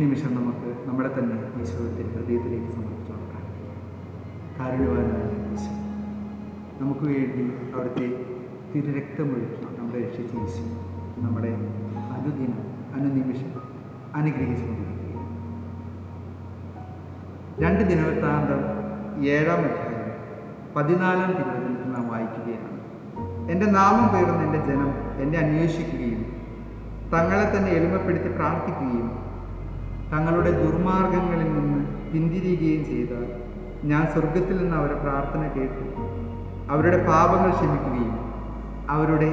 നിമിഷം നമുക്ക് നമ്മുടെ തന്നെ ഈശോയുടെ ഹൃദയത്തിലേക്ക് സമർപ്പിച്ചു കൊടുക്കാം. കാരുണ്യവാനായ ഈശോ നമുക്ക് വേണ്ടി അവിടുത്തെ തിരുരക്തമൊഴുക്കി നമ്മുടെ രക്ഷിച്ച ഈശോ നമ്മുടെ അനുദിനം അനുനിമിഷം അനുഗ്രഹിച്ചുകൊണ്ടിരിക്കുകയാണ്. രണ്ട് ദിനവൃത്താന്തം ഏഴാം അധ്യായം പതിനാലാം തിരുവനന്തപുരത്ത് നാം വായിക്കുകയാണ്. എന്റെ നാമം പേർന്ന് എന്റെ ജനം എന്നെ അന്വേഷിക്കുകയും തങ്ങളെ തന്നെ എളിമപ്പെടുത്തി പ്രാർത്ഥിക്കുകയും തങ്ങളുടെ ദുർമാർഗങ്ങളിൽ നിന്ന് പിന്തിരിയുകയും ചെയ്താൽ ഞാൻ സ്വർഗത്തിൽ നിന്ന് അവരെ പ്രാർത്ഥന കേട്ടു. അവരുടെ പാപങ്ങൾ ക്ഷമിക്കുകയും അവരുടെ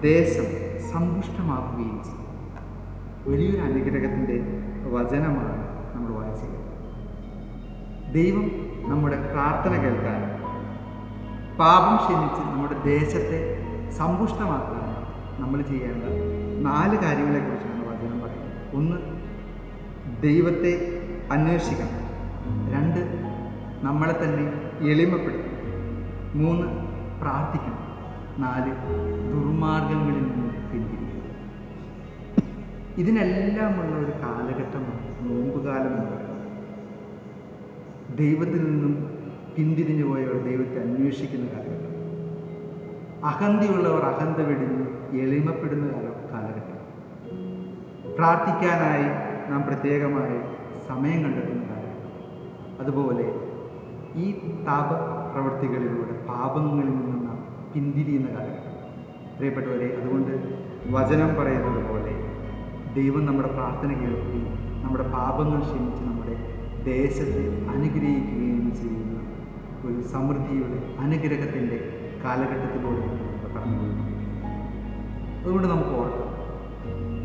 ദേശം സമ്പുഷ്ടമാക്കുകയും ചെയ്യും വലിയൊരു അനുഗ്രഹത്തിന്റെ വചനമാണ് നമ്മൾ വായിച്ചത്. ദൈവം നമ്മുടെ പ്രാർത്ഥന കേൾക്കാൻ പാപം ക്ഷമിച്ച് നമ്മുടെ ദേശത്തെ സമ്പുഷ്ടമാക്കാൻ നമ്മൾ ചെയ്യേണ്ട നാല് കാര്യങ്ങളെക്കുറിച്ചാണ് വചനം പറയുന്നത്. ഒന്ന് ദൈവത്തെ അന്വേഷിക്കണം. രണ്ട് നമ്മളെ തന്നെ എളിമപ്പെടുത്തും മൂന്ന് പ്രാർത്ഥിക്കണം. നാല് ദുർമാർഗങ്ങളിൽ നിന്ന് പിന്തിരിക്കണം ഇതിനെല്ലാമുള്ള ഒരു കാലഘട്ടമാണ് നോമ്പുകാലം എന്ന് പറയുന്നത്. ദൈവത്തിൽ നിന്നും പിന്തിരിഞ്ഞു പോയവർ ദൈവത്തെ അന്വേഷിക്കുന്ന കാലഘട്ടം. അഹന്തയുള്ളവർ അഹന്ത വെടിഞ്ഞ് എളിമപ്പെടുന്ന കാലഘട്ടം. പ്രാർത്ഥിക്കാനായി നാം പ്രത്യേകമായി സമയം കണ്ടെത്തുന്നതാണ്. അതുപോലെ ഈ താപ പ്രവൃത്തികളിലൂടെ പാപങ്ങളിൽ നിന്നും നാം പിന്തിരിയുന്ന കാലഘട്ടം. പ്രിയപ്പെട്ടവരെ അതുകൊണ്ട് വചനം പറയുന്നത് പോലെ ദൈവം നമ്മുടെ പ്രാർത്ഥന കേൾക്കുകയും നമ്മുടെ പാപങ്ങൾ ക്ഷമിച്ച് നമ്മുടെ ദേശത്തെ അനുഗ്രഹിക്കുകയും ചെയ്യുന്ന ഒരു സമൃദ്ധിയുടെ അനുഗ്രഹത്തിന്റെ കാലഘട്ടത്തിലൂടെ കടന്നു അതുകൊണ്ട് നമുക്ക് ഓർക്കാം.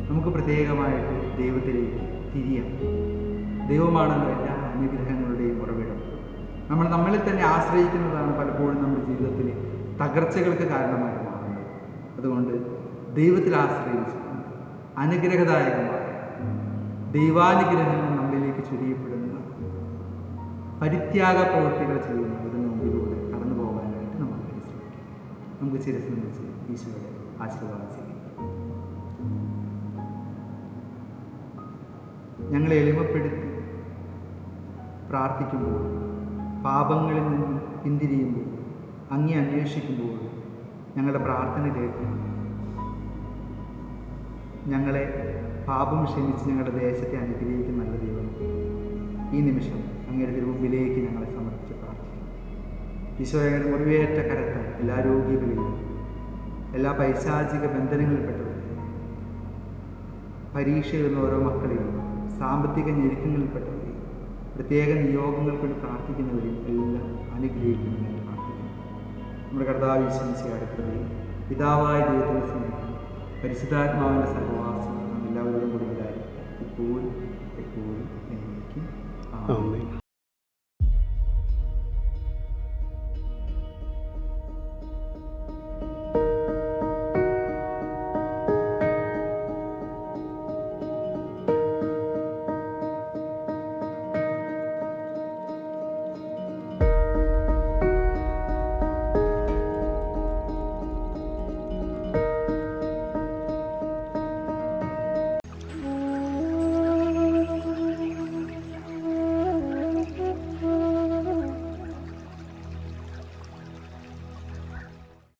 നമുക്ക് പ്രത്യേകമായിട്ട് ദൈവത്തിലേക്ക് തിരിയാം. ദൈവമാണല്ലോ എല്ലാ അനുഗ്രഹങ്ങളുടെയും ഉറവിടം. നമ്മൾ നമ്മളിൽ തന്നെ ആശ്രയിക്കുന്നതാണ് പലപ്പോഴും നമ്മുടെ ജീവിതത്തിൽ തകർച്ചകൾക്ക് കാരണമായി മാറുന്നത്. അതുകൊണ്ട് ദൈവത്തിൽ ആശ്രയിച്ച് അനുഗ്രഹദായകമായ ദൈവാനുഗ്രഹങ്ങൾ നമ്മളിലേക്ക് ചൊരിയപ്പെടുന്ന പരിത്യാഗ പ്രവൃത്തികൾ ചെയ്യുന്ന ഇതിന് മുമ്പിലൂടെ കടന്നു പോകാനായിട്ട് നമ്മൾ പരിശ്രമിക്കാം. നമുക്ക് വെച്ച് ഈശോയുടെ ആശീർവാദം ഞങ്ങളെ എളിമപ്പെടുത്തി പ്രാർത്ഥിക്കുമ്പോൾ പാപങ്ങളിൽ നിന്ന് പിന്തിരിയുമ്പോൾ അങ്ങേ അന്വേഷിക്കുമ്പോൾ ഞങ്ങളുടെ പ്രാർത്ഥന കേൾക്കണം. ഞങ്ങളെ പാപം ക്ഷമിച്ച് ഞങ്ങളുടെ ദേശത്തെ അനുഗ്രഹിക്കുന്ന നല്ല ദൈവം ഈ നിമിഷം അങ്ങയുടെ തിരുമുമ്പിലേക്ക് ഞങ്ങളെ സമർപ്പിച്ച് പ്രാർത്ഥിക്കുന്നു. ഈശോയുടെ മുറിവേറ്റ കരത്താൽ എല്ലാ രോഗികളിലും എല്ലാ പൈശാചിക ബന്ധനങ്ങളിൽപ്പെട്ടവരും പരീക്ഷ എഴുതുന്ന ഓരോ മക്കളെയും സാമ്പത്തിക ഞെരുക്കങ്ങളിൽപ്പെട്ടവരെയും പ്രത്യേക നിയോഗങ്ങൾക്ക് വേണ്ടി പ്രാർത്ഥിക്കുന്നവരെയും എല്ലാം അനുഗ്രഹിക്കണമെന്ന് പ്രാർത്ഥിക്കുന്നു. നമ്മുടെ കർത്താവ് വിശ്വസിയുടെ കൃപയും പിതാവായ ദൈവത്തിന്റെ സ്നേഹം പരിശുദ്ധാത്മാവിന്റെ സഹവാസം